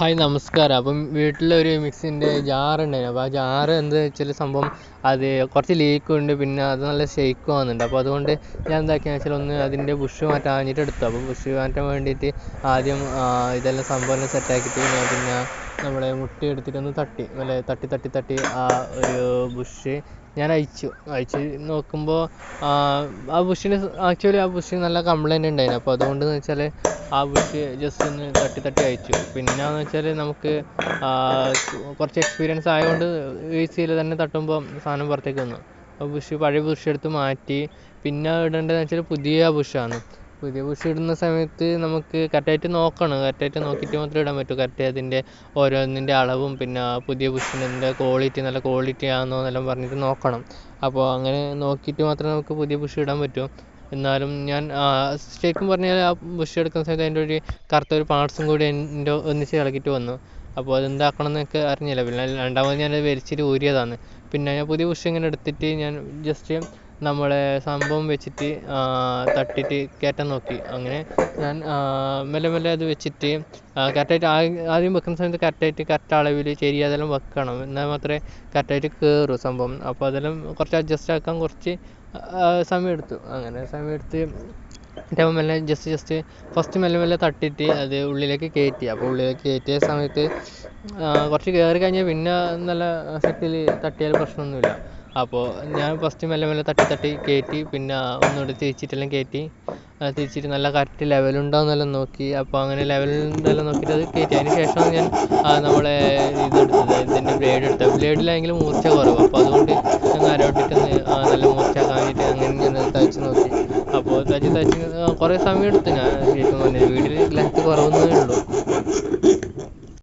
Hi നമസ്കാരം. അപ്പം വീട്ടിലൊരു മിക്സിന്റെ ജാർ ഉണ്ടായിരുന്നു അപ്പോൾ ആ ജാർ എന്താ വെച്ചാൽ സംഭവം അത് കുറച്ച് ലീക്ക് ഉണ്ട് പിന്നെ അത് നല്ല ഷെയ്ക്ക് ആവുന്നുണ്ട്. അപ്പോൾ അതുകൊണ്ട് ഞാൻ എന്താക്കിയെന്ന് വെച്ചാൽ ഒന്ന് അതിന്റെ ബുഷ് മാറ്റാൻ എടുത്തു. അപ്പോൾ ബുഷ് മാറ്റാൻ വേണ്ടിയിട്ട് ആദ്യം ഇതെല്ലാം സംഭവം സെറ്റാക്കിയിട്ട് ഞാൻ പിന്നെ നമ്മുടെ മുട്ടി എടുത്തിട്ടൊന്ന് തട്ടി. നല്ല തട്ടി തട്ടി തട്ടി ആ ഒരു ബുഷ് ഞാൻ അയച്ചു അഴിച്ച് നോക്കുമ്പോൾ ആ ബുഷിന് ആക്ച്വലി ആ ബുഷിന് നല്ല കംപ്ലൈന്റ് ഉണ്ടായിരുന്നു അപ്പോൾ അതുകൊണ്ടെന്ന് വെച്ചാൽ ആ ബുഷ് ജസ്റ്റ് ഒന്ന് തട്ടി തട്ടി അയച്ചു പിന്നെയെന്ന് വെച്ചാൽ നമുക്ക് കുറച്ച് എക്സ്പീരിയൻസ് ആയതുകൊണ്ട് ഈസിയിൽ തന്നെ തട്ടുമ്പോൾ സാധനം പുറത്തേക്ക് വന്നു. അപ്പോൾ ബുഷ് പഴയ ബുഷ് എടുത്ത് മാറ്റി. പിന്നെ ഇടേണ്ടതെന്ന് വെച്ചാൽ പുതിയ ബുഷാണ് പുതിയ ബുഷ് ഇടുന്ന സമയത്ത് നമുക്ക് കറക്റ്റായിട്ട് നോക്കണം. കറക്റ്റായിട്ട് നോക്കിയിട്ട് മാത്രമേ ഇടാൻ പറ്റൂ. കറക്റ്റ് അതിന്റെ ഓരോന്നിന്റെ അളവും പിന്നെ പുതിയ ബുഷിന്റെ ക്വാളിറ്റി നല്ല ക്വാളിറ്റി ആണെന്നോ എന്നെല്ലാം പറഞ്ഞിട്ട് നോക്കണം. അപ്പോൾ അങ്ങനെ നോക്കിയിട്ട് മാത്രമേ നമുക്ക് പുതിയ ബുഷ് ഇടാൻ പറ്റൂ. എന്നാലും ഞാൻ ശരിക്കും പറഞ്ഞാൽ ആ ബുഷ് എടുക്കുന്ന സമയത്ത് അതിന്റെ ഒരു കറുത്ത ഒരു പാർട്സും കൂടി എന്റെ ഒന്നിച്ച് ഇളകിയിട്ട് വന്നു. അപ്പോൾ അതെന്താക്കണം എന്നൊക്കെ അറിഞ്ഞില്ല. പിന്നെ രണ്ടാമത് ഞാനത് വലിച്ചിട്ട് ഊരിയതാണ്. പിന്നെ ഞാൻ പുതിയ ബുഷ് ഇങ്ങനെ എടുത്തിട്ട് ഞാൻ ജസ്റ്റ് നമ്മളെ സംഭവം വെച്ചിട്ട് തട്ടിയിട്ട് കയറ്റാൻ നോക്കി. അങ്ങനെ ഞാൻ മെല്ലെ മെല്ലെ അത് വെച്ചിട്ട് കറക്റ്റായിട്ട് ആദ്യം വെക്കുന്ന സമയത്ത് കറക്റ്റായിട്ട് കറക്റ്റ് അളവിൽ ശരി അതെല്ലാം വെക്കണം. എന്നാൽ മാത്രമേ കറക്റ്റായിട്ട് കയറൂ സംഭവം. അപ്പോൾ അതെല്ലാം കുറച്ച് അഡ്ജസ്റ്റ് ആക്കാൻ കുറച്ച് സമയം എടുത്തു അങ്ങനെ സമയം എടുത്ത് എന്നിട്ട് മെല്ലെ ജസ്റ്റ് ജസ്റ്റ് ഫസ്റ്റ് മെല്ലെ മെല്ലെ തട്ടിയിട്ട് അത് ഉള്ളിലേക്ക് കയറ്റി അപ്പോൾ ഉള്ളിലേക്ക് കയറ്റിയ സമയത്ത് കുറച്ച് കയറി കഴിഞ്ഞാൽ പിന്നെ നല്ല സെറ്റിൽ തട്ടിയാൽ പ്രശ്നമൊന്നുമില്ല. അപ്പോൾ ഞാൻ ഫസ്റ്റ് മെല്ലെ മെല്ലെ തട്ടി തട്ടി കയറ്റി പിന്നെ ഒന്നുകൂടി തിരിച്ചിട്ടെല്ലാം കയറ്റി തിരിച്ചിട്ട് നല്ല കറക്റ്റ് ലെവലുണ്ടോയെന്നെല്ലാം നോക്കി. അപ്പോൾ അങ്ങനെ ലെവലുണ്ടെല്ലാം നോക്കിയിട്ട് അത് കയറ്റി അതിന് ശേഷമാണ് ഞാൻ നമ്മളെ ഇതെടുത്തത്. ഇതിന്റെ ബ്ലേഡ് എടുത്തത്. ബ്ലേഡിലാണെങ്കിൽ മൂർച്ച കുറവ്. അപ്പോൾ അതുകൊണ്ട് ഞാൻ അരോട്ടിട്ടൊന്ന് നല്ല മൂർച്ച വേണ്ടിയിട്ട് അങ്ങനെ ഞാൻ തയ്ച്ച് നോക്കി. അപ്പോൾ തയ്ച്ച് തയ്ച്ച് കുറേ സമയം എടുത്തു ഞാൻ ശരിക്കും പറഞ്ഞാൽ വീട്ടിൽ ലെങ്ത്ത് കുറവെന്നേ ഉള്ളൂ.